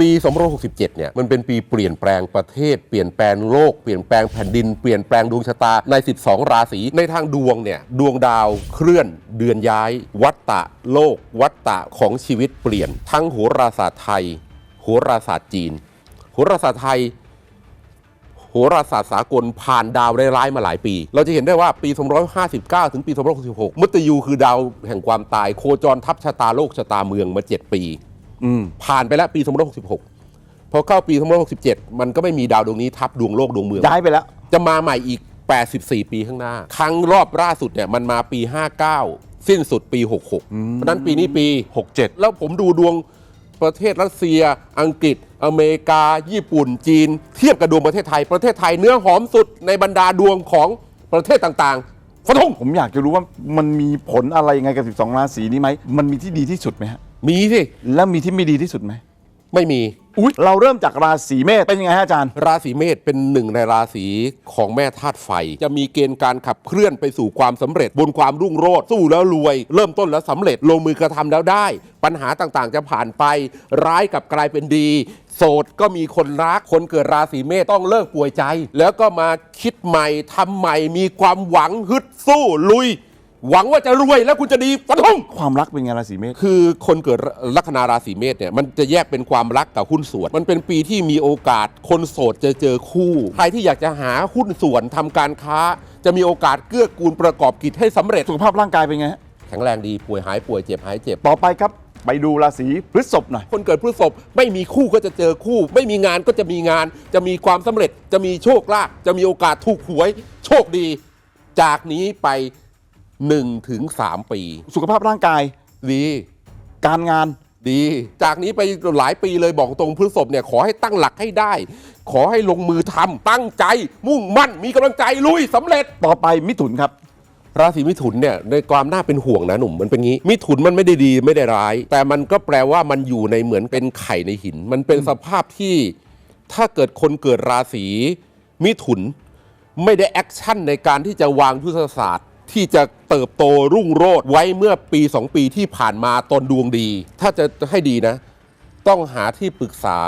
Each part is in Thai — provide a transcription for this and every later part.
ปี2567 เนี่ยมันเป็นปีเปลี่ยนแปลงประเทศ เปลี่ยนแปลงโลก เปลี่ยนแปลงแผ่นดิน เปลี่ยนแปลงดวงชะตาใน 12 ราศีในทางดวงเนี่ยดวงดาวเคลื่อน เดือนย้าย วัตตะโลก วัตตะของชีวิตเปลี่ยน ทั้งโหราศาสตร์ไทยโหราศาสตร์จีนโหราศาสตร์ไทยโหราศาสตร์สากลผ่านดาวร้ายๆมาหลายปี เราจะเห็นได้ว่าปี 259 ถึงปี 266 มุตยูคือดาวแห่งความตายโคจรทับชะตาโลกชะตาเมืองมา 7 ปี อืมผ่านไปแล้วปี2566 พอเข้าปี2567 มันก็ไม่มีดาวดวงนี้ทับดวงโลกดวงเมือง ย้ายไปแล้ว จะมาใหม่อีก 84 ปีข้างหน้า ครั้งรอบล่าสุดเนี่ยมันมาปี 59 สิ้นสุดปี 66 เพราะฉะนั้นปีนี้ปี 67 แล้วผมดูดวงประเทศรัสเซีย อังกฤษ อเมริกา ญี่ปุ่น จีน เทียบกับดวงประเทศไทย ประเทศไทยเนื้อหอมสุดในบรรดาดวงของประเทศต่างๆฟะทงผมอยากจะรู้ว่ามันมีผลอะไรยังไงกับ 12 ราศีนี้ไหม มันมีที่ดีที่สุดไหมฮะ มีสิแล้วมีที่ไม่ดีที่สุดไหมไม่มีอุ้ยเราเริ่มจากราศีเมษเป็นยังไงฮะอาจารย์ ราศีเมษเป็นหนึ่งในราศีของแม่ธาตุไฟ จะมีเกณฑ์การขับเคลื่อนไปสู่ความสำเร็จ บนความรุ่งโรจน์สู้แล้วรวย เริ่มต้นแล้วสำเร็จลงมือกระทำแล้วได้ ปัญหาต่างๆจะผ่านไป ร้ายกลับกลายเป็นดี โสดก็มีคนรักคนเกิดราศีเมษต้องเลิกป่วยใจ แล้วก็มาคิดใหม่ทำใหม่มีความหวังฮึดสู้ลุย หวังว่าจะรวยแล้วคุณจะดีฟันธงความรักเป็นไงราศีเมษคือคนเกิดลัคนาราศีเมษเนี่ยมันจะแยกเป็นความรักกับหุ้นส่วน มันเป็นปีที่มีโอกาส คนโสดจะเจอคู่ใครที่อยากจะหาหุ้นส่วนทำการค้า จะมีโอกาสเกื้อกูลประกอบกิจให้สำเร็จสุขภาพร่างกายเป็นไงฮะแข็งแรงดีป่วยหายป่วยเจ็บหายเจ็บต่อไปครับไปดูราศีพฤษภหน่อย คนเกิดพฤษภไม่มีคู่ก็จะเจอคู่ ไม่มีงานก็จะมีงาน จะมีความสำเร็จ จะมีโชคลาภ จะมีโอกาสถูกหวย โชคดี จากนี้ไป 1ถึง3ปี สุขภาพร่างกายดีการงานดี จากนี้ไปหลายปีเลยบอกตรงพฤษภเนี่ยขอให้ตั้งหลักให้ได้ ขอให้ลงมือทำตั้งใจ มุ่งมั่นมีกำลังใจลุยสำเร็จต่อไปมิถุนครับราศีมิถุนเนี่ยในความน่าเป็นห่วงนะหนุ่มมันเป็นงี้ มิถุนมันไม่ได้ดีไม่ได้ร้าย แต่มันก็แปลว่ามันอยู่ในเหมือนเป็นไข่ในหิน มันเป็นสภาพที่ถ้าเกิดคนเกิดราศีมิถุน ไม่ได้แอคชั่นในการที่จะวางยุทธศาสตร์ ที่จะเติบโตรุ่งโรจน์ไว้เมื่อปีสองปีที่ผ่านมาตนดวงดี ถ้าจะให้ดีนะ ต้องหาที่ปรึกษา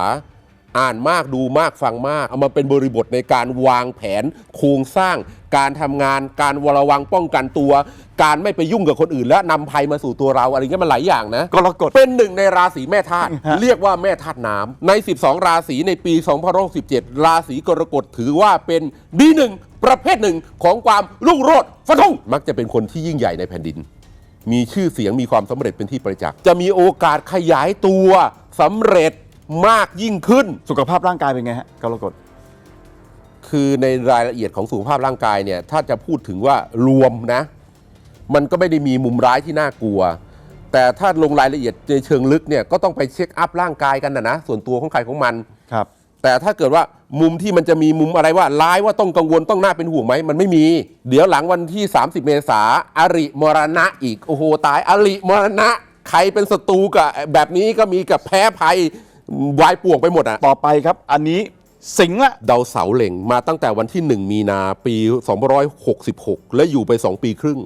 อ่านมากดูมากฟังมาก เอามาเป็นบริบทในการวางแผน โครงสร้าง การทำงาน การระวังป้องกันตัว การไม่ไปยุ่งกับคนอื่น และนำภัยมาสู่ตัวเราอะไรเงี้ยมันหลายอย่างนะกรกฎเป็นหนึ่งในราศีแม่ธาตุฮะเรียกว่าแม่ธาตุน้ำใน 12 ราศีในปี2067ราศีกรกฎถือว่าเป็นดีหนึ่งประเภทหนึ่งของความรุ่งโรจน์ฟันธงมักจะเป็นคนที่ยิ่งใหญ่ในแผ่นดิน มีชื่อเสียงมีความสำเร็จเป็นที่ประจักษ์จะมีโอกาสขยายตัวสำเร็จ มากยิ่งขึ้น สุขภาพร่างกายเป็นไงฮะกรกฎคือในรายละเอียดของสุขภาพร่างกายเนี่ยถ้าจะพูดถึงว่ารวมนะ มันก็ไม่ได้มีมุมร้ายที่น่ากลัว แต่ถ้าลงรายละเอียดในเชิงลึกเนี่ยก็ต้องไปเช็คอัพร่างกายกันนะนะส่วนตัวของใครของมันครับ แต่ถ้าเกิดว่ามุมที่มันจะมีมุมอะไรว่าร้ายว่าต้องกังวลต้องน่าเป็นห่วงไหมมันไม่มี เดี๋ยวหลังวันที่ 30 เมษาอาริมรณะอีกโอ้โหตายอาริมรณะใครเป็นศัตรูกับแบบนี้ก็มีกับแพ้ภัย วายป่วงไปหมดอะต่อไปครับ อันนี้สิงห์ละดาวเสาเหล่งมาตั้งแต่วันที่ 1 มีนาปี 2566 และอยู่ไป 2 ปีครึ่ง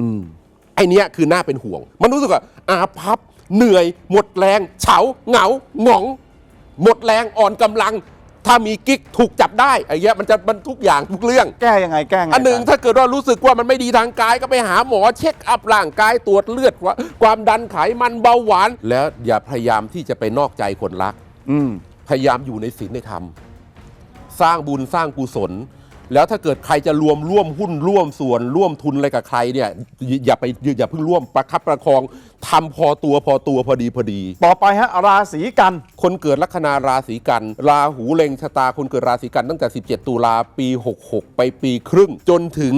อืมไอเนี้ยคือน่าเป็นห่วง มันรู้สึกว่าอาพับ เหนื่อย หมดแรง เฉา เหงา หงอง หมดแรงอ่อนกำลัง ถ้ามีกิ๊กถูกจับได้ไอ้เงี้ยมันจะมันทุกอย่างทุกเรื่อง แก้ยังไงแก้ยังไงอันหนึ่งอาจารย์ถ้าเกิดว่ารู้สึกว่ามันไม่ดีทางกายก็ไปหาหมอเช็คอัพร่างกายตรวจเลือดว่าความดันไขมันเบาหวาน แล้วอย่าพยายามที่จะไปนอกใจคนรัก อืมพยายามอยู่ในศีลในธรรม สร้างบุญสร้างกุศล แล้วถ้าเกิดใครจะรวมร่วมหุ้นร่วมส่วนร่วมทุนอะไรกับใครเนี่ยอย่าอย่าไปอย่าเพิ่งร่วมประคับประคองทำพอตัวพอตัวพอดีพอดี ต่อไปฮะราศีกัน คนเกิดลัคนาราศีกัน ราหูเล็งชะตาคนเกิดราศีกันตั้งแต่ 17 ตุลาปี 66 ไปปีครึ่ง จนถึง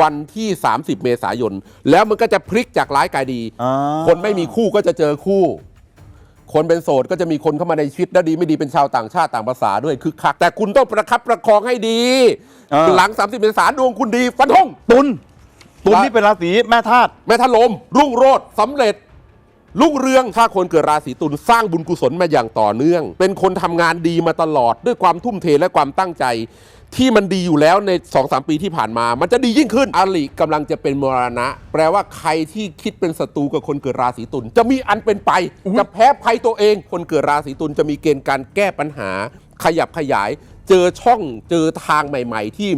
วันที่ 30 เมษายน แล้วมันก็จะพลิกจากร้ายกลายดีอ่าคนไม่มีคู่ก็จะเจอคู่ คนเป็นโสดก็จะมีคนเข้ามาในชีวิตแล้วดีไม่ดีเป็นชาวต่างชาติต่างภาษาด้วยคือคักแต่คุณต้องประคับประคองให้ดีาหลัง 30เมษายนดวงคุณดีฟันธง ตุลตุลรานี่เป็นราศีแม่ธาตุ แม่ทะลม รุ่งโรจน์สำเร็จ รุ่งเรืองถ้าคนเกิดราศีตุลสร้างบุญกุศลมาอย่างต่อเนื่อง เป็นคนทำงานดีมาตลอดด้วยความทุ่มเทและความตั้งใจ ที่มันดีอยู่แล้วใน2อสปีที่ผ่านมา มันจะดียิ่งขึ้นอาลิกำลังจะเป็นมรณะ แปลว่าใครที่คิดเป็นศัตรูกับคนเกิดราศีตุลจะมีอันเป็นไปจะแพ้ภัยตัวเอง คนเกิดราศีตุลจะมีเกณฑ์การแก้ปัญหาขยับขยาย เจอช่องเจอทางใหม่ ๆ ที่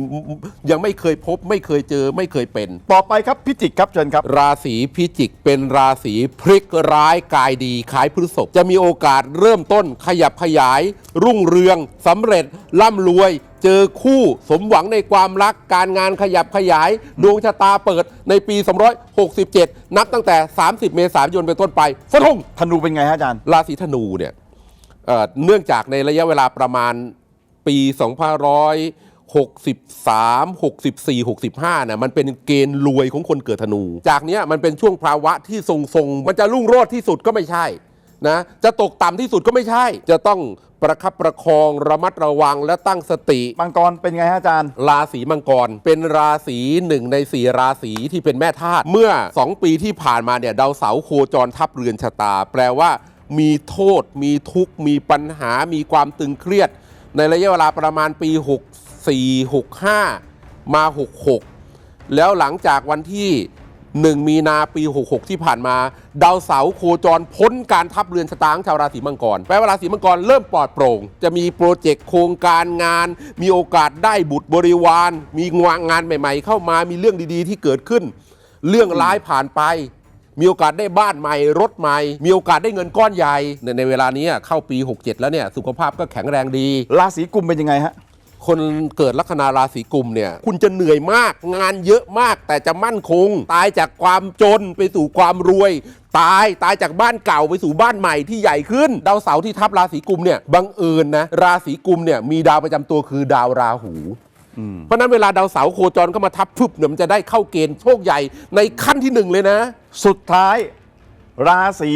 ยังไม่เคยพบ ไม่เคยเจอไม่เคยเป็น ต่อไปครับพิจิกครับเชิญครับ ราศีพิจิกเป็นราศีพลิกร้ายกายดีคล้ายพฤษภจะมีโอกาสเริ่มต้นขยับขยาย รุ่งเรืองสำเร็จร่ำรวยเจอคู่สมหวังในความรักการงานขยับขยาย ดวงชะตาเปิดในปี 267 นับตั้งแต่ 30 เมษายนเป็นต้นไปฟทงธนูเป็นไงฮะอาจารย์ ราศีธนูเนี่ยเอ่อเนื่องจากในระยะเวลาประมาณ ปี2563 64 65นะมันเป็นเกณฑ์รวยของคนเกิดธนู จากเนี้ยมันเป็นช่วงภาวะที่ทรงๆ มันจะรุ่งโรจน์ที่สุดก็ไม่ใช่นะจะตกต่ำที่สุดก็ไม่ใช่ จะต้องประคับประคองระมัดระวังและตั้งสติ มังกรเป็นไงฮะอาจารย์ ราศีมังกร เป็นราศีหนึ่งในสี่ราศีที่เป็นแม่ธาตุเมื่อ 2 ปีที่ผ่านมาเนี่ยดาวเสาร์โคจรทับเรือนชะตา แปลว่า มีโทษ มีทุกข์ มีปัญหา มีความตึงเครียด ในระยะเวลาประมาณปี 64 65 มา 66 แล้วหลังจากวันที่ 1 มีนาปี 66 ที่ผ่านมา ดาวเสาร์โคจรพ้นการทับเรือนชะตาของชาวราศีมังกร แปลว่าราศีมังกรเริ่มปลอดโปร่ง จะมีโปรเจกต์โครงการงาน มีโอกาสได้บุตรบริวาร มีงานงานใหม่ ๆ เข้ามามีเรื่องดีๆ ที่เกิดขึ้น เรื่องร้ายผ่านไป มีโอกาสได้บ้านใหม่รถใหม่ มีโอกาสได้เงินก้อนใหญ่ในในเวลานี้เข้าปี 67 แล้วเนี่ยสุขภาพก็แข็งแรงดี ราศีกุมเป็นยังไงฮะคนเกิดลัคนาราศีกุมเนี่ย คุณจะเหนื่อยมาก งานเยอะมากแต่จะมั่นคง ตายจากความจนไปสู่ความรวย ตายตายจากบ้านเก่าไปสู่บ้านใหม่ที่ใหญ่ขึ้น ดาวเสาร์ที่ทับราศีกุมเนี่ยบังเอิญนะราศีกุมเนี่ยมีดาวประจำตัวคือดาวราหูเพราะฉะนั้นเวลาดาวเสาร์โคจรเข้ามาทับพึบเนี่ยมันจะได้เข้าเกณฑ์โชคใหญ่ในขั้นที่หนึ่งเลยนะ สุดท้าย ราศี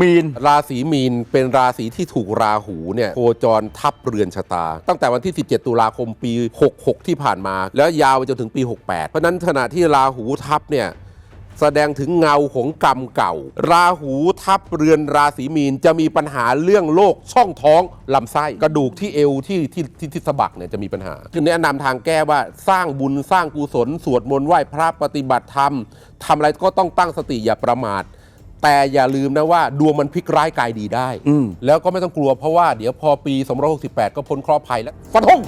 มีน ราศีมีนเป็นราศีที่ถูกราหูเนี่ยโคจรทับเรือนชะตา ตั้งแต่วันที่ 17 ตุลาคมปี 66 ที่ผ่านมา แล้วยาวไปจนถึงปี 68 เพราะฉะนั้นขณะที่ราหูทับเนี่ย แสดงถึงเงาของกรรมเก่า ราหูทับเรือนราศีมีนจะมีปัญหาเรื่องโรคช่องท้องลำไส้กระดูกที่เอวที่ที่ที่ที่สะบักเนี่ยจะมีปัญหาคือแนะนำทางแก้ว่าสร้างบุญสร้างกุศล สวดมนต์ไหว้พระปฏิบัติธรรมทำอะไรก็ต้องตั้งสติอย่าประมาท แต่อย่าลืมนะว่าดวงมันพลิกร้ายกายดีได้อืมแล้วก็ไม่ต้องกลัวเพราะว่าเดี๋ยวพอปี 268 ก็พ้นเคราะห์ภัยแล้วฟันธง